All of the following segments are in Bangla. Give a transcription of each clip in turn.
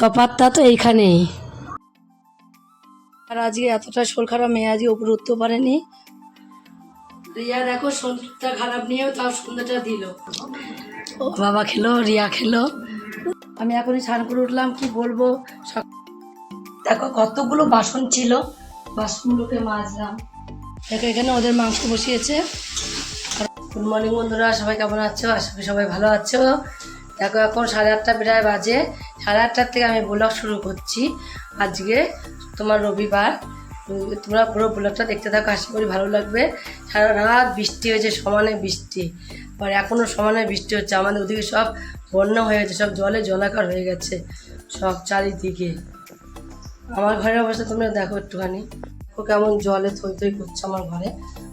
তফাতটা তো এইখানেই। আর আজকে এতটা শোল খারাপ মেয়ে আজকে উপরে উঠতে পারেনি। রিয়া দেখো সন্ধ্যাটা খারাপ নিয়েও তাও সন্ধ্যাটা দিল। ও বাবা খেলো, রিয়া খেলো। আমি এখনই স্নান করে উঠলাম, কি বলব? দেখো কতগুলো বাসন ছিল, বাসনগুলোকে মাজলাম। দেখো এখানে ওদের মাংস বসিয়েছে। গুড মর্নিং বন্ধুরা, সবাই কেমন আছো? আশা সবাই ভালো আছো। দেখো, এখন সাড়ে আটটা প্রায় বাজে। সাড়ে আটটার থেকে আমি ব্লগ শুরু করছি। আজকে তোমার রবিবার। তোমরা পুরো ব্লগটা দেখতে থাকো, আশা করি ভালো লাগবে। সারা রাত বৃষ্টি হয়েছে, সমানে বৃষ্টি। আর এখনও সমানে বৃষ্টি হচ্ছে। আমাদের ওদিকে সব বন্যা হয়ে গেছে, সব জলে জলাকার হয়ে গেছে, সব চারিদিকে। আমার ঘরের অবস্থা তোমরা দেখো একটুখানি। ও কেমন জলে থই থই করছে আমার ঘরে।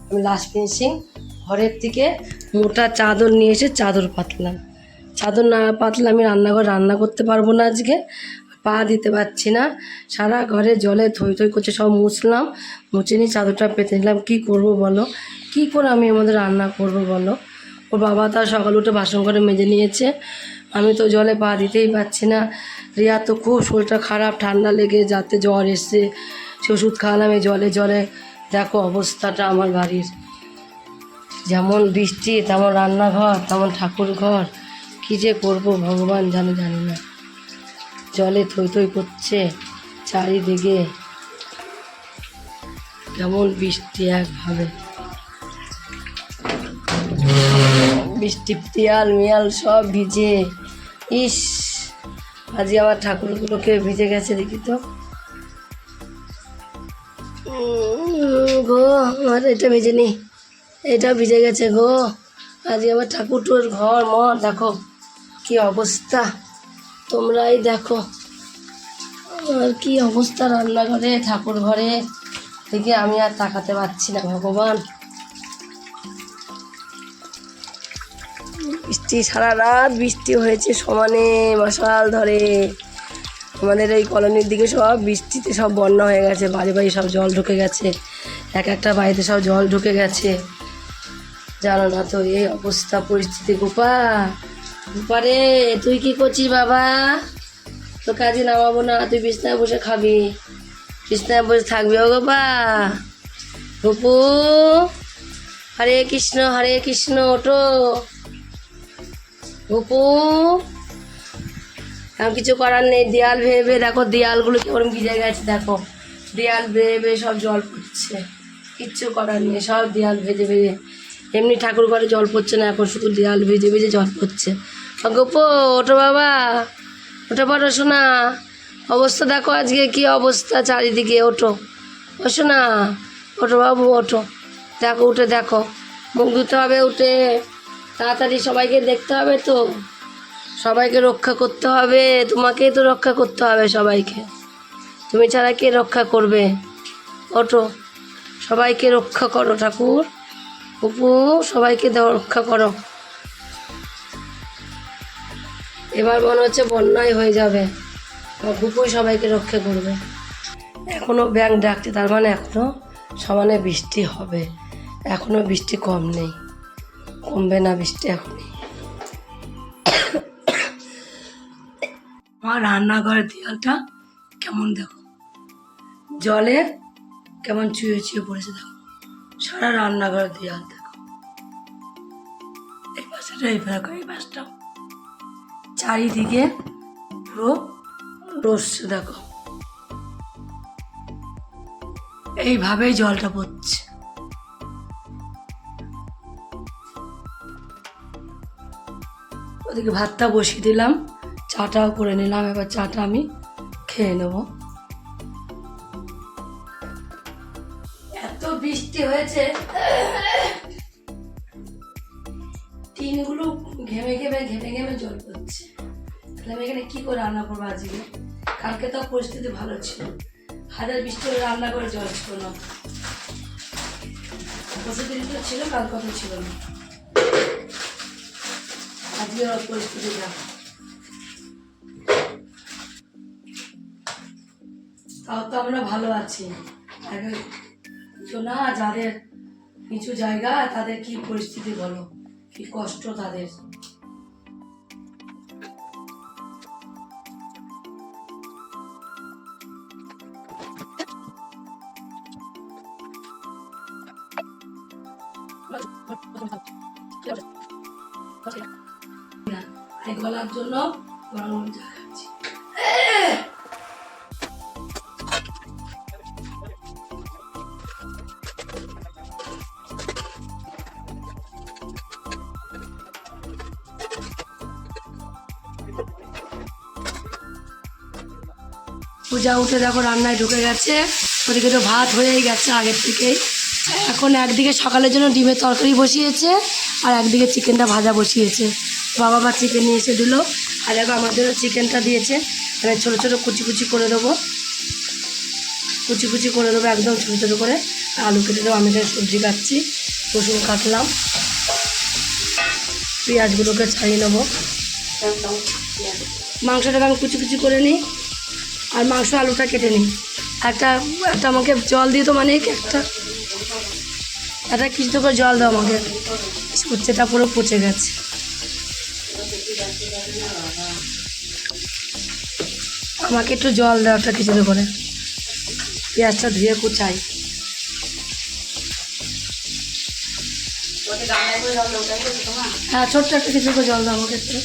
আমি লাস্ট ফিনিশিং ঘরের থেকে মোটা চাদর নিয়ে এসে চাদর পাতলাম। চাদর না পাতলে আমি রান্নাঘর রান্না করতে পারব না আজকে। পা দিতে পারছি না। সারা ঘরে জলে থই থই করছে, সব মুছলাম। মুছে নিয়ে চাদরটা পেতে নিলাম। কী করব বলো? কী করে আমি আমাদের রান্না করব বলো? ওর বাবা তার সকাল উঠে বাসন করে মেজে নিয়েছে। আমি তো জলে পা দিতেই পারছি না। রিয়া তো খুব শরীরটা খারাপ, ঠান্ডা লেগে যাতে জ্বর এসছে। সে ওষুধ খাওয়ালাম, এই জলে জলে। দেখো অবস্থাটা আমার বাড়ির। যেমন বৃষ্টি, তেমন রান্নাঘর, তেমন ঠাকুর ঘর। কী যে করব ভগবান জানে জানি না। জলে থই থই করছে চারিদিকে। কেমন বৃষ্টি একভাবে। বৃষ্টি তিয়াল মিয়াল সব ভিজে। ইস, আজকে আমার ঠাকুরগুলোকে ভিজে গেছে দেখি তো। গো, আমার এটা ভিজে নি এটা ভিজে গেছে গো। আজকে আমার ঠাকুরটোর ঘর মর দেখো। কি অবস্থা? তোমরাই দেখো। আর কি অবস্থা রান্নাঘরে ঠাকুর ঘরে থেকে আমি আর তাকাতে পারছি না, ভগবান। বৃষ্টি সারা রাত বৃষ্টি হয়েছে সমানে, মশাল ধরে। আমাদের এই কলোনির দিকে সব বৃষ্টিতে সব বন্যা হয়ে গেছে, বাড়ি বাড়ি সব জল ঢুকে গেছে। এক একটা বাড়িতে সব জল ঢুকে গেছে। জানো না তো এই অবস্থা পরিস্থিতি, গোপা। গোপা তুই কি করছিস বাবা? তো কাজে নামাবো না, তুই বিছনায় বসে খাবি। বিছনায় বসে থাকবি, ও গোপা গোপু হরে কৃষ্ণ হরে কৃষ্ণ ওটো গোপু এখন কিছু করার নেই, দেয়াল ভেবে দেখো, দেয়ালগুলো কেমন ভিজে গেছে, দেখো। দেয়াল ভেবে সব জল পড়ছে কিচ্ছু করার নেই, সব দেয়াল ভেজে ভেজে। এমনি ঠাকুর ঘরে জল পড়ছে না, এখন শুধু দেয়াল ভিজে ভিজে জল পড়ছে। গোপো ওঠো বাবা ওটা পারো শোনা অবস্থা দেখো আজকে কি অবস্থা, চারিদিকে ওঠো। ও শোনা ওঠো বাবু, ওঠো। দেখো, উঠে দেখো। মুখ ধুতে হবে, উঠে। তাড়াতাড়ি সবাইকে দেখতে হবে তো। সবাইকে রক্ষা করতে হবে, তোমাকেই তো রক্ষা করতে হবে সবাইকে। তুমি ছাড়া কে রক্ষা করবে? ওটো সবাইকে রক্ষা করো ঠাকুর। অপু সবাইকে দাও রক্ষা করো। এবার মনে হচ্ছে বন্যাই হয়ে যাবে। গুপুই সবাইকে রক্ষা করবে। এখনও ব্যাংক ডাকছে, তার মানে এখনও সমানে বৃষ্টি হবে। এখনও বৃষ্টি কম নেই। কমবে না বৃষ্টি এখনই। আমার রান্নাঘরের দেয়ালটা কেমন দেখো? জলে কেমন চুয়ে চুয়ে পড়েছে দেখো। সারা রান্নাঘরের দেয়াল এই পাশটা এই পাশটাও চারিদিকে পুরো রসছে, দেখো। এইভাবেই জলটা পড়ছে। ওদিকে ভাতটা বসিয়ে দিলাম, চাটাও করে নিলাম, এবার চাটা আমি খেয়ে নেব। এত বৃষ্টি হয়েছে টিনগুলো ঘেমে ঘেমে ঘেমে ঘেমে জল পড়ছে তাহলে আমি এখানে কি করে রান্না করব আজকে? কালকে তো পরিস্থিতি ভালো ছিল। হাজার বৃষ্টি হলে রান্না করে জল ছিল না। পরশুদিন তো ছিল কাল কথা ছিল না। আজকে ওর পরিস্থিতি দেখো তাও তো আমরা ভালো আছি। আগে না, যাদের কিছু জায়গা, তাদের কি পরিস্থিতি বলো? Y costro that this color for all the. পূজা উঠে দেখো রান্নায় ঢুকে গেছে। ওদিকে তো ভাত হয়েই গেছে আগের থেকেই। এখন একদিকে সকালের জন্য ডিমের তরকারি বসিয়েছে, আর একদিকে চিকেনটা ভাজা বসিয়েছে। বাবা মা চিকেন নিয়ে এসে দিল, আর দেখো আমাদেরও চিকেনটা দিয়েছে। আমি ছোটো ছোটো কুচি কুচি করে দেবো। কুচি কুচি করে দেবো একদম ছোটো ছোটো করে। আলু কেটে দেবো, আমি এখানে সবজি কাটছি, রসুন কাটলাম। পেঁয়াজগুলোকে ছাড়িয়ে নেব। মাংসটাকে আমি কুচি কুচি করে নিই। আর মাংস আলুটা কেটে নিই। একটা একটা আমাকে জল দিয়ে তো মানে একটা একটা কিছু করে জল দাও আমাকে। উচ্ছেটা পুরো পচে গেছে। আমাকে একটু জল দাও একটা কিছু করে। পেঁয়াজটা ধুয়ে কুচাই। হ্যাঁ ছোট্ট একটা কিছু করে জল দাও আমাকে একটু।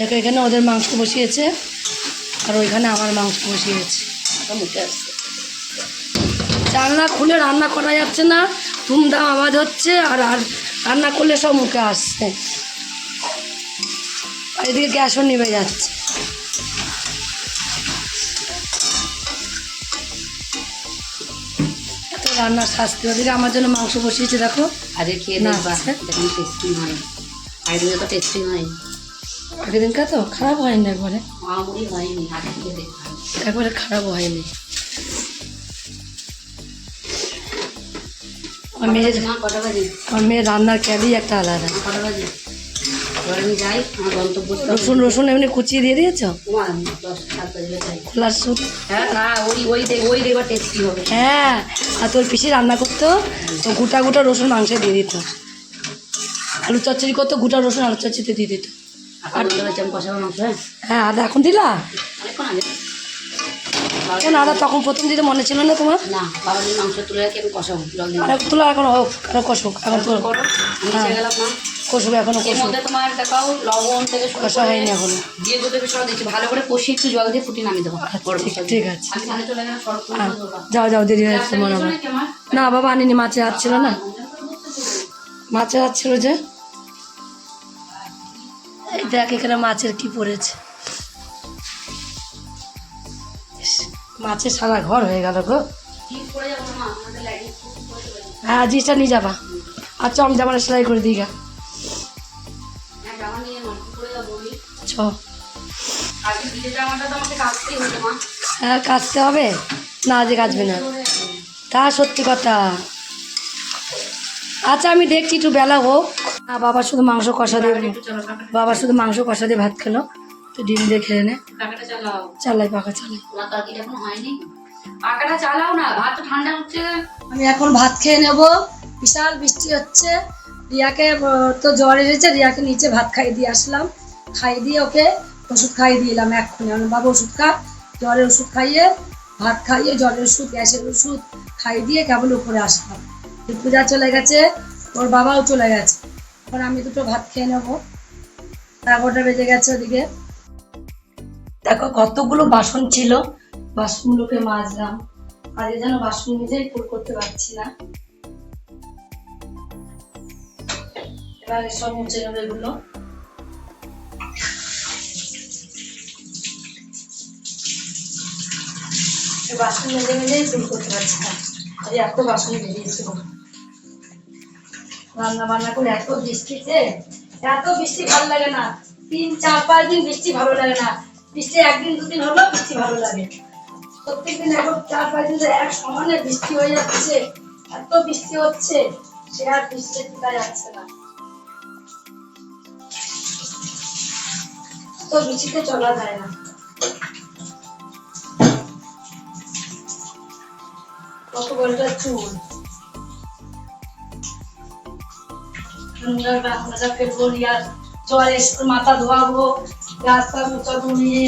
দেখো এখানে ওদের মাংস বসিয়েছে আর ওইখানে আমার মাংস বসিয়েছে। মুখে আসছে জানলা খুলে রান্না করা যাচ্ছে না ধুমধাম আওয়াজ হচ্ছে আর আর রান্না করলে সব মুখে আসছে। আর এদিকে গ্যাসও নিভে যাচ্ছে। এত রান্নার শাস্তি ওদিকে আমার জন্য মাংস বসিয়েছে দেখো। আজকে খেয়ে না। দেখুন টেস্টি হয়। আগের তো টেস্টি হয় আগের দিনকার তো খারাপ হয়নি একবারে? একবারে খারাপ হয়নি। আমার মেয়ের আমার রান্নার ক্যাবই একটা আলাদা। রসুন রসুন এমনি কুচিয়ে দিয়ে দিয়েছ? খোলার সুদ হ্যাঁ না ওই ওই ওই দেখবা টেস্টি হবে। হ্যাঁ আর তোর পিসি রান্না করতো তো গোটা গোটা রসুন মাংসে দিয়ে দিত। আলু চচ্চড়ি করতো গোটা রসুন আলু চচ্চড়িতে দিয়ে দিত। হ্যাঁ? হ্যাঁ আদা এখন দিলা? কেন আদা তখন প্রথম দিতে মনে ছিল না তোমার? না বাবার মাংস তুলে রাখি আমি কষাবো আর তুলো এখন হোক আরও কষুক এখন হ্যাঁ। কষুক এখনও তোমার দেখাও লবণ থেকে কষা হয়নি এখনও। দিয়ে দুটো সব দিচ্ছি ভালো করে কষিয়ে একটু জল দিয়ে ফুটিয়ে নামিয়ে দেবো। ঠিক-। আছে। হ্যাঁ যাও যাও দেরি হয়ে না বাবা আনিনি মাছের হাত ছিল না? মাছের হাত ছিল যে? দেখ, এখানে মাছের কি পড়েছে। মাছের সারা ঘর হয়ে গেল গো। হ্যাঁ জিনিসটা নিয়ে যাবা। আচ্ছা আমি জামাটা সেলাই করে দিই গা। হ্যাঁ কাচতে হবে? না আজকে কাচবে না। তা সত্যি কথা। আচ্ছা আমি দেখছি, একটু বেলা হোক। না বাবা শুধু মাংস কষা দিয়ে বাবা শুধু মাংস কষা দিয়ে ভাত খেলো তো ডিম দিয়ে খেয়ে নে। চালাই পাকা চালাই। পাখাটা চালাও না ভাত ঠান্ডা হচ্ছে। আমি এখন ভাত খেয়ে নেব। বিশাল বৃষ্টি হচ্ছে। রিয়াকে তো জ্বর এসেছে রিয়াকে নিচে ভাত খাইয়ে দিয়ে আসলাম। খাইয়ে দিয়ে ওকে ওষুধ খাইয়ে দিলাম এক্ষুনি। আমার বাবা ওষুধ খা। জ্বরের ওষুধ খাইয়ে ভাত খাইয়ে জ্বরের ওষুধ গ্যাসের ওষুধ খাইয়ে দিয়ে কেবল উপরে আসলাম। পূজা চলে গেছে ওর বাবাও চলে গেছে। এখন আমি দুটো ভাত খেয়ে নেব। এগারোটা বেজে গেছে ওদিকে। দেখো কতগুলো বাসন ছিল। বাসনগুলোকে মাজলাম। আজকে যেন বাসন নিজেই পুর করতে পারছি না। এবার সব মুছে নেবে এগুলো। বাসন মেজে মেজেই ফুল করতে পারছি না। আজ এত বাসন বেরিয়েছিল রান্না বান্না করে এত বৃষ্টিতে, এত বৃষ্টি ভালো লাগে না। তিন, চার, পাঁচ দিন বৃষ্টি ভালো লাগে না। বৃষ্টি একদিন, দুদিন হলো বৃষ্টি ভালো লাগে। প্রত্যেকদিন এখন চার, পাঁচ দিন এক সমানে বৃষ্টি হয়ে যাচ্ছে, এত বৃষ্টি হচ্ছে, সে আর বৃষ্টি টিকা যাচ্ছে না। তো বৃষ্টিতে চলা যায় না। কত বলটা চুল। জল এসে মাথা ধোয়াবো মোচাবো নিয়ে।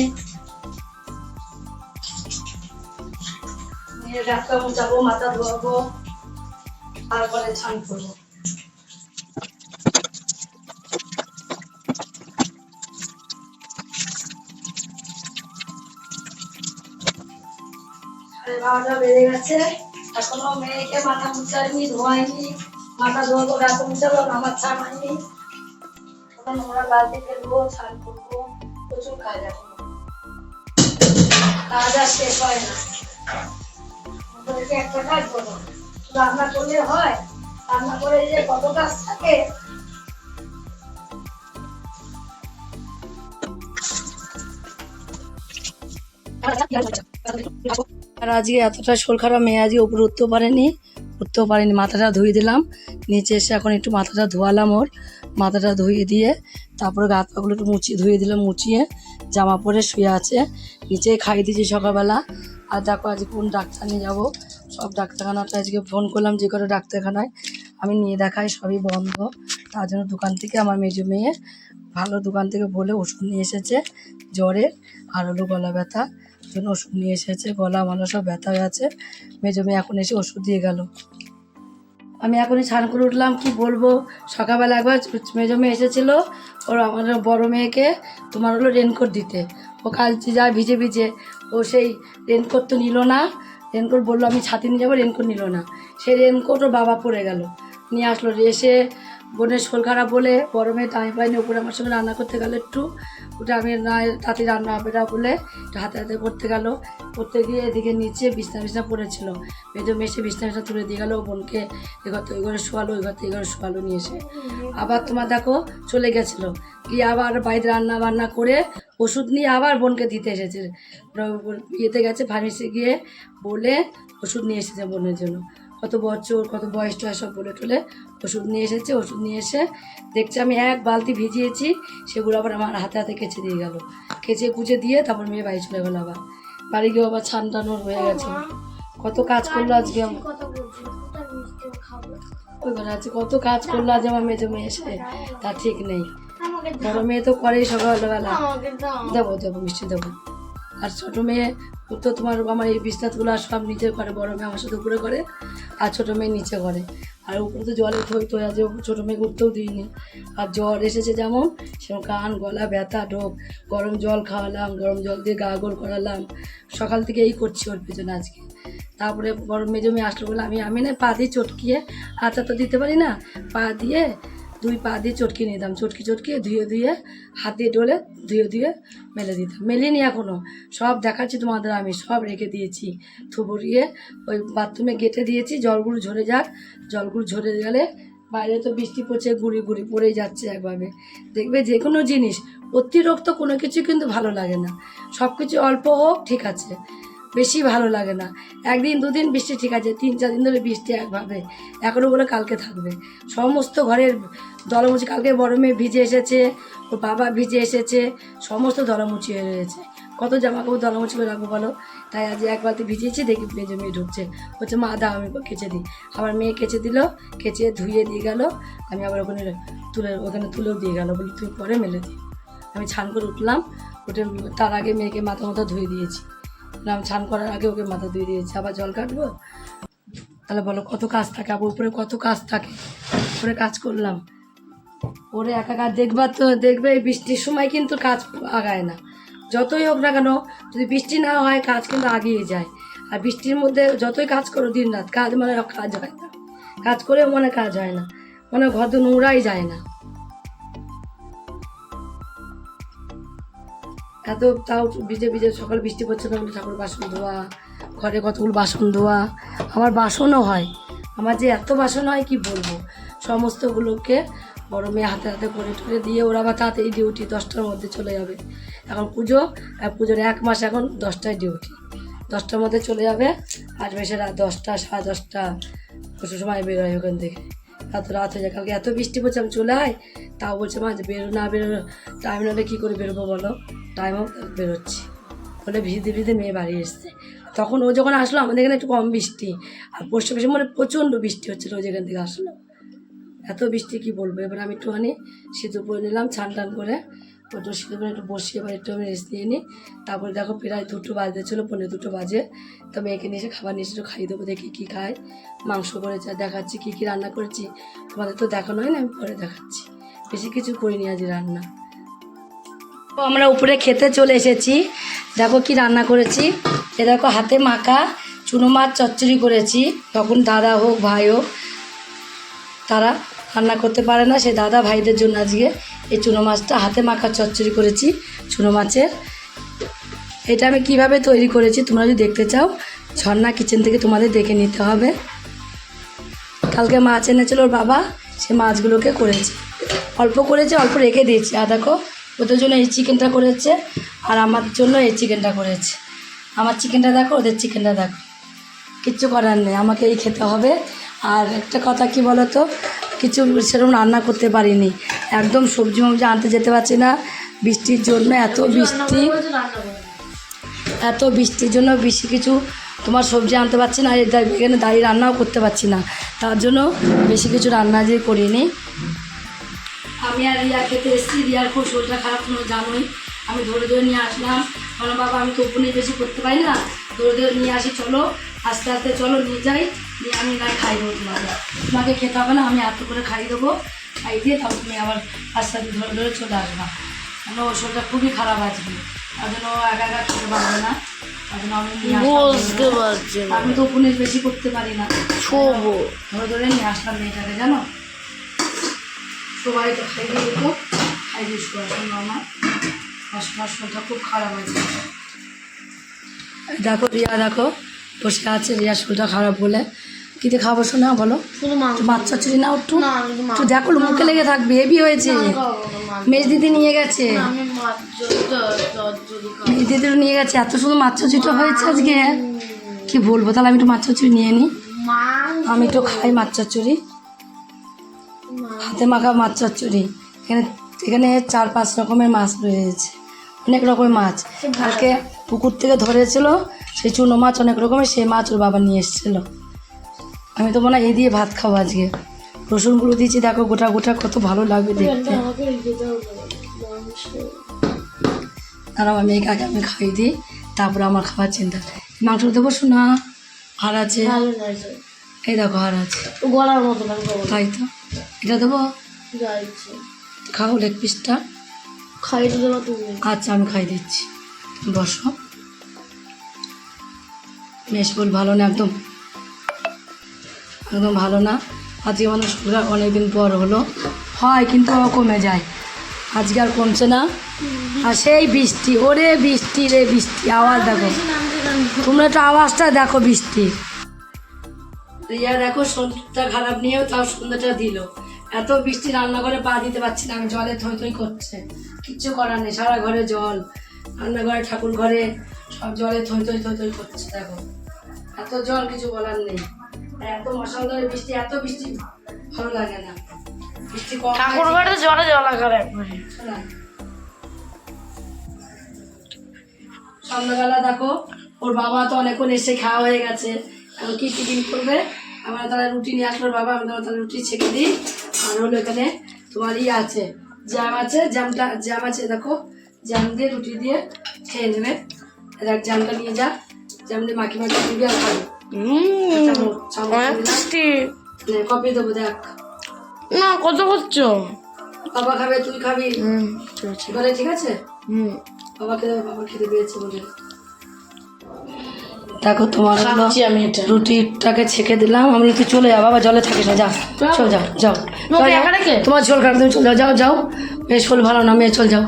মাথা ধোয়াবো, তারপরে করব। বারোটা বেজে গেছে, এখনও মেয়েকে মাথা মুছাইনি ধোয়াইনি মাথা ধোয়াবো গাছ মুছাবো আমার নোংরা বালতি ফেলব করব। প্রচুর কাজ কাজ আর শেষ হয় না। একটা কাজ করব রান্না করলে হয়, রান্না করে যে কত কাজ থাকে। আর আজকে এতটা শোল খারাপ মেয়ে আজকে উপরে উঠতেও পারেনি উঠতেও পারেনি, মাথাটা ধুয়ে দিলাম। নিচে এসে এখন একটু মাথাটা ধোয়ালাম ওর। মাথাটা ধুয়ে দিয়ে তারপরে গা হাত পাগুলো একটু মুছিয়ে ধুয়ে দিলাম, মুছিয়ে জামা পরে শুয়ে আছে। নিচে খাইয়ে দিয়েছি সকালবেলা। আর দেখো আজকে কোন ডাক্তার নিয়ে যাব। সব ডাক্তারখানাটা আজকে ফোন করলাম, যে কোনো ডাক্তারখানায়। আমি নিয়ে দেখাই, সবই বন্ধ। তার জন্য দোকান থেকে আমার মেজো মেয়ে ভালো দোকান থেকে বলে ওষুধ নিয়ে এসেছে জ্বরে, আর হলো গলা ব্যথা। জন্য ওষুধ নিয়ে এসেছে, গলা মালা সব ব্যথা হয়ে আছে। মেজো মেয়ে এখন এসে ওষুধ দিয়ে গেল। আমি এখনই স্নান করে উঠলাম, কি বলব? সকালবেলা একবার মেজো মেয়ে এসেছিল, ওর আমার বড়ো মেয়েকে তোমার হলো রেনকোট দিতে। ও কালচি যা ভিজে ভিজে, ও সেই রেনকোট তো নিল না। রেনকোট বলল, আমি ছাতি নিয়ে যাব রেনকোট নিল না। সেই রেনকোট ওর বাবা পড়ে গেল। নিয়ে আসলো এসে বোনের শোল খারাপ বলে মেয়ে টাইম পাইনি উপরে আমার সঙ্গে রান্না করতে গেল একটু। ওটা আমি না, তাতে রান্না হবে না বলে হাতে হাতে করতে গেল। করতে গিয়ে এদিকে নিচে বিছনা বিছনা পড়েছিল। মেজো মেসে বিছনা বিছনা তুলে দিয়ে গেল বোনকে এ ঘর ওই ঘরে শোয়ালো, ওই ঘর থেকে ঘরে শোয়ালো নিয়ে এসে। আবার তোমার দেখো, চলে গেছিল। গিয়ে আবার বাড়িতে রান্না বান্না করে ওষুধ নিয়ে আবার বোনকে দিতে এসেছে। ইয়েতে গেছে ফার্মেসি গিয়ে বলে ওষুধ নিয়ে এসেছে বোনের জন্য। কত বছর, কত বয়স টয়স সব বলে টলে। ওষুধ নিয়ে এসেছে ওষুধ নিয়ে এসে দেখছে আমি এক বালতি ভিজিয়েছি সেগুলো আবার আমার হাতে হাতে কেচে দিয়ে গেল। কেচে কুচে দিয়ে তারপর মেয়ে বাড়ি চলে গেলো আবার। বাড়ি গিয়ে আবার ছান টানোর হয়ে গেছে। কত কাজ করল আজকে ওই ঘরে আছে কত কাজ করল আজ আমার মেয়ে মেয়ে এসে তা ঠিক নেই। বড় মেয়ে তো করেই সকালবেলা। দেবো দেবো মিষ্টি দেবো। আর ছোটো মেয়ে ও তো তোমার আমার এই বিছনাতগুলো সব নিচে করে বড় মেয়ে আমার সাথে উপরে করে আর ছোটো মেয়ে নিচে করে। আর উপরে তো জলে থই থই আছে ছোটো মেয়ে উঠতেও দিইনি। আর জ্বর এসেছে যেমন, সেরকম কান, গলা ব্যথা, ঢোক, গরম জল খাওয়ালাম, গরম জল দিয়ে গা গোল করালাম। সকাল থেকে এই করছি ওর পেছনে আজকে। তারপরে গরম মেজমে আসলো বলে, আমি আমি না পা দিয়ে চটকিয়ে হাতা তো দিতে পারি না, পা দিয়ে দুই পা দিয়ে চটকি নিতাম চটকি চটকিয়ে ধুয়ে ধুয়ে, হাত দিয়ে ডলে ধুয়ে ধুয়ে মেলে দিতাম। মেলিনি এখনও সব দেখাচ্ছি তোমাদের আমি, সব রেখে দিয়েছি। থুবড়িয়ে ওই বাথরুমে গেটে দিয়েছি, জলগুলো ঝরে যাক। জলগুলো ঝরে গেলে বাইরে তো বৃষ্টি পড়ছে, গুড়ি গুড়ি পড়েই যাচ্ছে একভাবে। দেখবে যে কোনো জিনিস, অতিরিক্ত কোনো কিছু কিন্তু ভালো লাগে না। সব কিছু অল্প হোক, ঠিক আছে। বেশি ভালো লাগে না। একদিন, দুদিন বৃষ্টি ঠিক আছে, তিন, চার দিন ধরে বৃষ্টি একভাবে। এখনও বলে কালকে থাকবে। সমস্ত ঘরের দলমুচি, কালকে বড় মেয়ে ভিজে এসেছে, ওর বাবা ভিজে এসেছে, সমস্ত দলমুচি হয়ে রয়েছে। কত জামা কাপড় দলমুচি করে রাখব বলো? তাই আজ এক বালতি ভিজিয়েছি, দেখি মেজে মেয়ে ঢুকছে। হচ্ছে মা, দাও, আমি কেচে দিই। আবার মেয়ে কেচে দিল, কেচে ধুয়ে দিয়ে গেল। আমি আবার ওখানে তুলে, ওখানে তুলেও দিয়ে গেল বলি তুমি পরে মেলে দিই আমি ছান করে উঠলাম, উঠে তার আগে মেয়েকে মাথা মাথা ধুয়ে দিয়েছি। আমি স্নান করার আগে ওকে মাথা ধুয়ে দিয়েছি। আবার জল কাটবো? তাহলে বলো, কত কাজ থাকে? আবার উপরে কত কাজ থাকে? উপরে কাজ করলাম। ওরে একা কাজ দেখবা তো, দেখবে এই বৃষ্টির সময় কিন্তু কাজ আগায় না। যতই হোক না কেন, যদি বৃষ্টি না হয়, কাজ কিন্তু আগিয়ে যায়। আর বৃষ্টির মধ্যে যতই কাজ করো দিন রাত কাজ মানে কাজ হয় না। কাজ করেও মনে কাজ হয় না। মানে ঘর তো নোংরাই যায় না। এত তাও ভিজে ভিজে সকাল বৃষ্টি পড়ছে না বলে ঠাকুর বাসন ধোয়া, ঘরে কতগুলো বাসন ধোয়া। আমার বাসনও হয়। আমার যে এত বাসন হয়, কি বলব? সমস্তগুলোকে মেয়ে হাতে হাতে করে টুরে দিয়ে ওরা আবার তাড়াতাড়ি ডিউটি দশটার মধ্যে চলে যাবে। এখন পুজো, আর পুজোর এক মাস এখন দশটায় ডিউটি দশটার মধ্যে চলে যাবে। আসবে সে রাত দশটা, সাড়ে দশটা প্রচুর সময় বেরোয় ওখান থেকে। এত রাত হয়ে যায়। কালকে এত বৃষ্টি পড়ছে, আমি চলে আয়। তাও বলছে, মা বেরো না, বেরো টাইম নাহলে কী করে বেরোবো বলো? টাইমও বেরোচ্ছি। বলে ভিজতে ভিজতে মেয়ে বাড়ি এসছে। তখন ও যখন আসলো, আমাদের এখানে একটু কম বৃষ্টি। আর পশ্চিম পশ্চিম মানে প্রচণ্ড বৃষ্টি হচ্ছিল ও যেখান থেকে আসলো। এত বৃষ্টি কি বলব? এবার আমি একটুখানি সেতু পরে নিলাম ছান টান করে। একটু সিঁদুর পরে একটু বসিয়ে এবার একটু আমি রেস্ট নিয়ে নিই। তারপরে দেখো প্রায় দুটো বাজতে ছিল পনেরো দুটো বাজে। তো মেয়েকে নিয়ে এসে খাবার নিয়ে একটু খাইয়ে দেবো, দেখি কী খায়। মাংস করেছে দেখাচ্ছি কী কী রান্না করেছি। তোমাদের তো দেখানো হয় না আমি পরে দেখাচ্ছি। বেশি কিছু করিনি আজ রান্না। তো আমরা উপরে খেতে চলে এসেছি। দেখো কি রান্না করেছি। এ দেখো হাতে মাখা চুনো মাছ চচ্চড়ি করেছি। তখন দাদা হোক, ভাই হোক, তারা রান্না করতে পারে না সেই দাদা ভাইদের জন্য আজকে এই চুনো মাছটা হাতে মাখা চচ্চড়ি করেছি, চুনো মাছের। এটা আমি কীভাবে তৈরি করেছি তোমরা যদি দেখতে চাও, ঝর্ণা কিচেন থেকে তোমাদের দেখে নিতে হবে। কালকে মাছ এনেছিল ওর বাবা, সে মাছগুলোকে করেছে। অল্প করেছে, অল্প রেখে দিয়েছি। আর দেখো, ওদের জন্য এই চিকেনটা করেছে, আর আমার জন্য এই চিকেনটা করেছে। আমার চিকেনটা দেখো, ওদের চিকেনটা দেখো। কিচ্ছু করার নেই আমাকে এই খেতে হবে। আর একটা কথা কি বলো তো কিছু সেরকম রান্না করতে পারিনি। একদম সবজি মবজি আনতে যেতে পারছি না। বৃষ্টির জন্য এত বৃষ্টি, এত বৃষ্টির জন্য বেশি কিছু তোমার সবজি আনতে পারছি না এখানে দাঁড়িয়ে রান্নাও করতে পারছি না। তার জন্য বেশি কিছু রান্না যে করিনি। আমি আর রিয়া খেতে এসেছি। রিয়ার খুব শরীরটা খারাপ তোমরা জানোই। আমি ধরে ধরে নিয়ে আসলাম। বললাম, বাবা, আমি তো বেশি করতে পারি না। ধরে ধরে নিয়ে আসি, চলো। আস্তে আস্তে চলো নিয়ে যাই। নিয়ে আমি নাই খাই দেবো তোমাকে। তোমাকে খেতে হবে না আমি এত করে খাই দেবো। খাই দিয়ে তারপর তুমি আবার আস্তে আস্তে ধরে ধরে চলে আসবা। কেন ওর শরীরটা খুবই খারাপ আজকে তার জন্য ও একা একা খেতে পারবে না। আমি না। তো উপনে বেশি করতে পারি না। শোবো ধরে ধরে নিয়ে আসলাম মেয়েটাকে জানো? সবাই তো খাইয়ে দিত খাই দিয়ে শুয়ে আসলাম আমার শরীরটা খুব খারাপ আছে। দেখো রিয়া দেখো। বসে আছে রিয়ার শরীরটা খারাপ বলে। কী দিয়ে খাব শোনা বলো? বাচ্চা চুরি একটু। না একটু দেখো মুখে লেগে থাকবে হেভি হয়েছে। মেজ দিদি নিয়ে গেছে। মেজ দিদিও নিয়ে গেছে এত শুধু মাছ চুরিটা হয়েছে আজকে। কি বলব তাহলে আমি একটু মাছ চুরি নিয়ে নিই আমি একটু খাই মাছ চচ্চড়ি হাতে মাখা মাছ চচ্চড়ি এখানে এখানে চার পাঁচ রকমের মাছ রয়েছে। অনেক রকমের মাছ। কালকে পুকুর থেকে ধরেছিল সেই চুনো মাছ অনেক রকমের সেই মাছ ওর বাবা নিয়ে এসেছিল। আমি তো মনে হয় এই দিয়ে ভাত খাব আজকে। রসুনগুলো দিয়েছি দেখো গোটা গোটা কত ভালো লাগবে দেখতে। মাংস দাঁড়াও আমি এই কাকে আমি খাইয়ে দিই তারপরে আমার খাবার চিন্তা মাংস দেবো শোনা হার আছে। এই দেখো হার আছে। গলার মতো তাই তো। এটা দেবো? খাও লেগ পিসটা। খাইতে দেবো আচ্ছা আমি খাই দিচ্ছি। বসো। মেশ ফুল ভালো না, একদম একদম ভালো না। আজকে মানে শরীর অনেকদিন পর হলো। হয়, কিন্তু কমে যায়। আজকে আর কমছে না। আর সেই বৃষ্টি, ওরে বৃষ্টি রে বৃষ্টি, আওয়াজ দেখো। তোমরা একটু আওয়াজটা দেখো বৃষ্টি রিয়া দেখো সন্ধ্যা খারাপ নিয়েও তাও সন্ধ্যাটা দিল। এত বৃষ্টি রান্নাঘরে পা দিতে পারছি না, আমি জলে থই থই করছে। কিচ্ছু করার নেই, সারা ঘরে জল। রান্নাঘরে, ঠাকুর ঘরে সব জলে থই থই থই থই করছে, দেখো। এত জল কিছু বলার নেই। আর এত মশাল ধরে বৃষ্টি এত বৃষ্টি ভালো লাগে না। বৃষ্টি কম ঠাকুর ঘরে জলে জলা করে সন্ধ্যাবেলা দেখো ওর বাবা তো অনেকক্ষণ এসে খাওয়া হয়ে গেছে। এখন কি টিফিন করবে? আমরা তারা রুটি নিয়ে আসলো বাবা আমি তারা রুটি ছেঁকে দিই। আর হলো এখানে তোমার ইয়ে আছে জ্যাম আছে জ্যামটা জ্যাম আছে দেখো। জ্যাম দিয়ে রুটি দিয়ে খেয়ে নেবে। দেখ জ্যামটা নিয়ে যা। দিয়ে মাখি মাখি দিবি আর খাবি। কপি দেবো দেখ। না কত করছ বাবা খাবে তুই খাবি। হুম ঠিক আছে। এবারে ঠিক আছে? হুম। বাবাকে বাবা খেতে পেয়েছে বলে। দেখো তোমার আমি এটা। রুটিটাকে ছেঁকে দিলাম। আমি তুই চলে যাও বাবা জলে থাকিস না যাও চল যাও। যাও? তোমার ঝোল খাবে তুমি চলে যাও যাও যাও। মেয়ে শোল ভালো না মেয়ে চল যাও।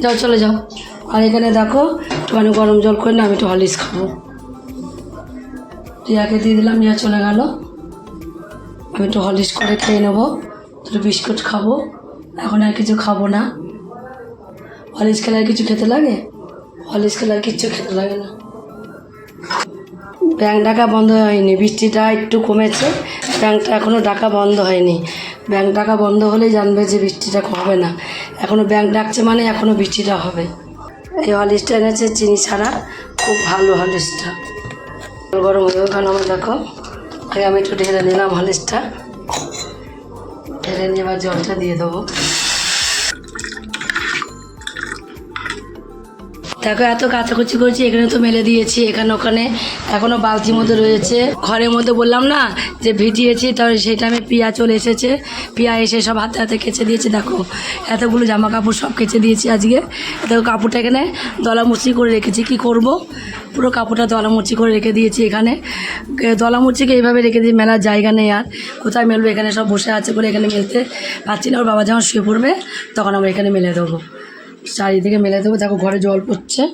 যাও চলে যাও। আর এখানে দেখো একটুখানি গরম জল করে না আমি একটু হলিস খাব। রিয়াকে দিয়ে দিলাম রিয়া চলে গেল। আমি একটু হলিস করে খেয়ে নেব। দুটো বিস্কুট খাব। এখন আর কিছু খাব না। হলিস খেলে আর কিছু খেতে লাগে? হলিস খেলে আর কিচ্ছু খেতে লাগে না। ব্যাংক ডাকা বন্ধ হয়নি। বৃষ্টিটা একটু কমেছে। ব্যাংকটা এখনও ডাকা বন্ধ হয়নি। ব্যাংক ডাকা বন্ধ হলেই জানবে যে বৃষ্টিটা হবে না। এখনও ব্যাংক ডাকছে মানে এখনও বৃষ্টিটা হবে। এই হলিসটা এনেছে চিনি ছাড়া। খুব ভালো হলিসটা। গরম হয়ে ওখানে আমার দেখো আগে আমি একটু ঢেলে নিলাম হলিসটা ঢেলে নিয়ে এবার জলটা দিয়ে দেবো। দেখো, এত কাচাকুচি করেছি, এখানে তো মেলে দিয়েছি, এখানে, ওখানে। এখনও বালতির মধ্যে রয়েছে। ঘরের মধ্যে বললাম না যে ভিজিয়েছি তাহলে সেই টাইমে পিয়া চলে এসেছে। পিয়া এসে সব হাতে হাতে কেচে দিয়েছে, দেখো। এতগুলো জামা কাপড় সব কেচে দিয়েছি আজকে। দেখো, কাপড়টা এখানে দলামুচি করে রেখেছি। কি করব? পুরো কাপড়টা দলামুচি করে রেখে দিয়েছি এখানে। দলামুচিকে এইভাবে রেখে দিয়ে মেলার জায়গা নেই আর। কোথায় মেলবো? এখানে সব বসে আছে বলে এখানে মেলতে পারছি না। ওর বাবা যখন শুয়ে পড়বে, তখন আমরা এখানে মেলে দেবো। চারিদিকে মেলে দেবো। দেখো ঘরে জল পড়ছে।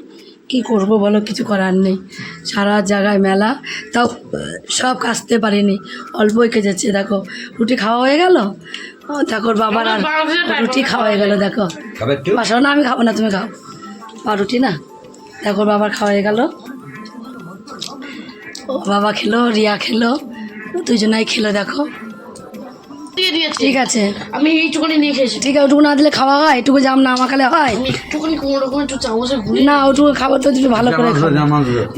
কি করব বলো কিছু করার নেই। সারা জায়গায় মেলা। তাও সব কাচতে পারিনি। অল্প অল্পই কেচেছে দেখো। রুটি খাওয়া হয়ে গেল? ও দেখো বাবার আর রুটি খাওয়া হয়ে গেল দেখো। বাসাও না আমি খাব না তুমি খাও। পাউরুটি না? দেখো বাবার খাওয়া হয়ে গেল। ও বাবা খেলো রিয়া খেলো। দুজনাই খেলো দেখো। দিয়ে দিয়েছি। ঠিক আছে। আমি এইটুকুনি নিয়ে খেয়েছি। ঠিক আছে ওটুকু না দিলে খাওয়া হয়? এটুকু জাম না আমাকালে হয়? আমি একটুখানি কোনো রকম একটু চামচে ঘুরে না ওটুকু খাবার তো একটু ভালো করে খাব।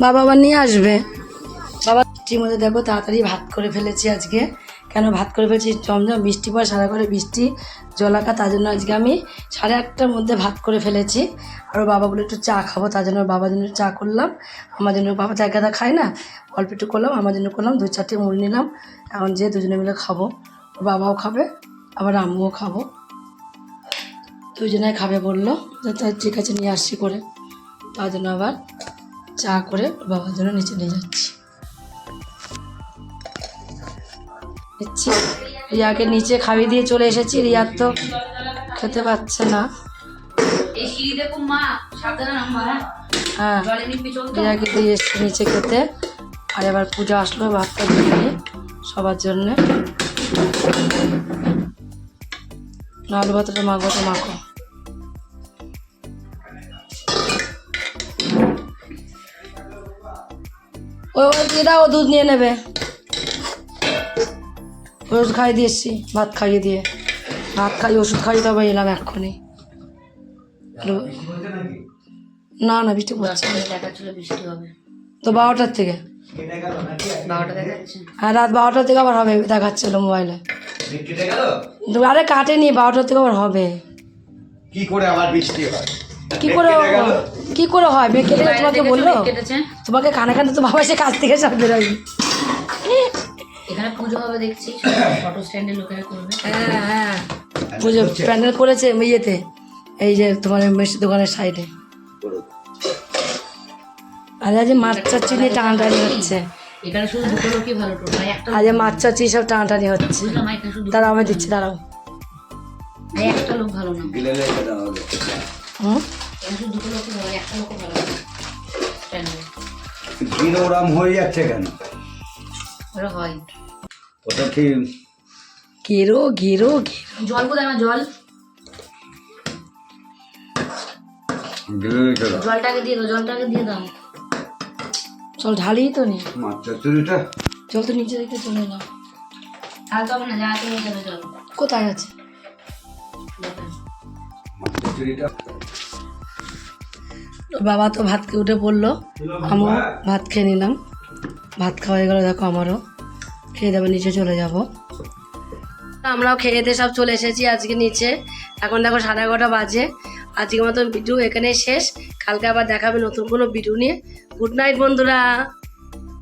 বাবা আবার নিয়ে আসবে। বাবা ঠিক মতো দেখো তাড়াতাড়ি ভাত করে ফেলেছি আজকে। কেন ভাত করে ফেলেছি? জমজম বৃষ্টি পর সারা করে বৃষ্টি জলাকা তার জন্য আজকে আমি সাড়ে আটটার মধ্যে ভাত করে ফেলেছি। আর বাবা বলে একটু চা খাব তার জন্য বাবার জন্য চা করলাম। আমার জন্য বাবা চা গাদা খায় না। অল্প একটু করলাম আমার জন্য করলাম দু চারটে মুড়ি নিলাম। এখন যে দুজনে মিলে খাব। বাবাও খাবে আবার আম্মুও খাব। দুজনাই খাবে বলল ঠিক আছে নিয়ে আসছি করে। তার জন্য আবার চা করে ওর বাবার জন্য নিচে নিয়ে যাচ্ছি। নিচ্ছি। রিয়াকে নিচে খাইয়ে দিয়ে চলে এসেছি। রিয়ার তো খেতে পাচ্ছে না। হ্যাঁ? হ্যাঁ। রিয়াকে দিয়ে এসছি নিচে খেতে। আর এবার পুজো আসলো ভাতটা দিয়ে সবার জন্যে। আলু ভাতটা মাখবো তো মাখো। ওই ওই দিয়ে দাও দুধ নিয়ে নেবে। ওষুধ খাইয়ে দিয়ে এসছি ভাত খাইয়ে দিয়ে। ভাত খাইয়ে ওষুধ খাইয়ে তবে এলাম এক্ষুনি। না না বৃষ্টি পড়ছে। না। বৃষ্টি হবে। তো বারোটার থেকে। হ্যাঁ রাত বারোটার থেকে আবার হবে দেখাচ্ছিল মোবাইলে তো আরে কাটেনি বারোটার থেকে আবার হবে। কি করে আবার বৃষ্টি হয়? কি করে কি করে হয়? মেয়ে কেটে গেলে তোমাকে বলল? তোমাকে কানে কানে তো বাবা সে কাছ থেকে সব বেরোয়। এখানে পুজো হবে দেখছি ফটো স্ট্যান্ডে লোকেরা করবে। হ্যাঁ হ্যাঁ। পুজো প্যান্ডেল করেছে ইয়েতে এই যে তোমার মেশি দোকানের সাইডে। আরে আজ মাছ চাচ্ছি নিয়ে টানাটানি হচ্ছে। এখানে শুধু দুটো লোকই ভালো টোটো একটা আজ মাছ চাচ্ছি সব টানাটানি হচ্ছে। দাঁড়াও আমি দিচ্ছি দাঁড়াও। একটা লোক ভালো না। হুম? শুধু দুটো লোকই ভালো একটা লোকও ভালো না। স্ট্যান্ডে ওরাম হয়ে যাচ্ছে কেন? ওরা হয়। ওটা ঠিক ঘিরো ঘিরো ঘিরো জল কোথায় আমার জল? জলটাকে দিয়ে দাও জলটাকে দিয়ে দাও। চল ঢালি তো নি। চল তো নিচে রেখে চলে না তাহলে তো হবে না যা আছে নিয়ে যাবে জল কোথায় আছে? বাবা তো ভাত খেয়ে উঠে পড়ল। আমিও ভাত? খেয়ে নিলাম। ভাত খাওয়া হয়ে গেলো দেখো আমারও। খেয়ে দেবো নিচে চলে যাব। আমরাও খেয়ে দিয়ে সব চলে এসেছি আজকে নিচে। এখন দেখো সাড়ে এগারোটা বাজে। আজকের মতো ভিডিও এখানে শেষ। কালকে আবার দেখাবে নতুন কোনো ভিডিও নিয়ে। গুড নাইট বন্ধুরা।